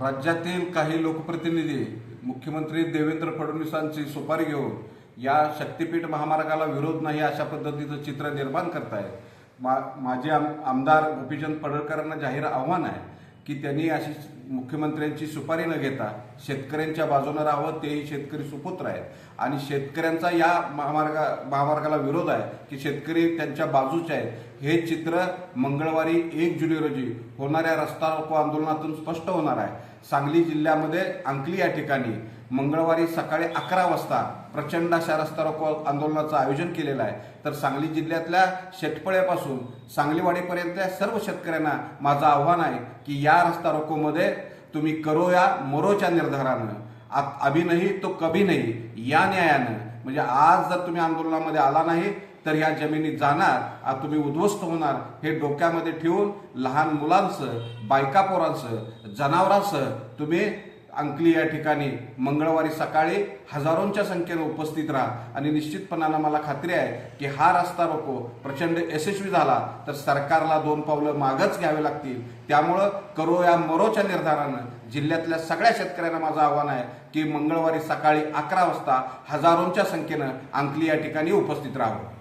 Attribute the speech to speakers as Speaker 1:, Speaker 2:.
Speaker 1: राज्यातील काही लोकप्रतिनिधी मुख्यमंत्री देवेंद्र फडणवीसांची सुपारी घेऊन या शक्तीपीठ महामार्गाला विरोध नाही अशा पद्धतीचं चित्र निर्माण करतायत. मा माझे आम आमदार गोपीचंद पडळकरांना जाहीर आव्हान आहे. की त्यांनी अशी मुख्यमंत्र्यांची सुपारी न घेता शेतकऱ्यांच्या बाजूनं राहावं तेही शेतकरी सुपुत्र आहेत. आणि शेतकऱ्यांचा या महामार्गा महामार्गाला विरोध आहे की शेतकरी त्यांच्या बाजूचे आहेत. हे चित्र मंगळवारी एक जुलै रोजी होणाऱ्या रस्ता रोको आंदोलनातून स्पष्ट होणार आहे. सांगली जिल्ह्यामध्ये अंकली या ठिकाणी मंगळवारी सकाळी अकरा वाजता प्रचंड अशा रस्ता रोको आंदोलनाचं आयोजन केलेलं आहे. तर सांगली जिल्ह्यातल्या शेतपळ्यापासून सांगलीवाडीपर्यंतल्या सर्व शेतकऱ्यांना माझं आव्हान आहे की या रस्ता रोकोमध्ये तुम्ही करो या मरोच्या निर्धारानं. अभी नाही तो कभी नाही या न्यायानं. म्हणजे आज जर तुम्ही आंदोलनामध्ये आला नाही तर या जमिनी जाणार तुम्ही उद्ध्वस्त होणार हे डोक्यामध्ये ठेवून लहान मुलांचं बायका पोरांचं जनावरांसह तुम्ही अंकली या ठिकाणी मंगळवारी सकाळी हजारोंच्या संख्येनं उपस्थित राहा. आणि निश्चितपणानं मला खात्री आहे की हा रस्ता रोको. प्रचंड यशस्वी झाला तर सरकारला दोन पावलं मागच घ्यावे लागतील. त्यामुळं करो या मरोच्या निर्धारानं जिल्ह्यातल्या सगळ्या शेतकऱ्यांना माझं आव्हान आहे की मंगळवारी सकाळी अकरा वाजता हजारोंच्या संख्येनं अंकली या ठिकाणी उपस्थित राहावं.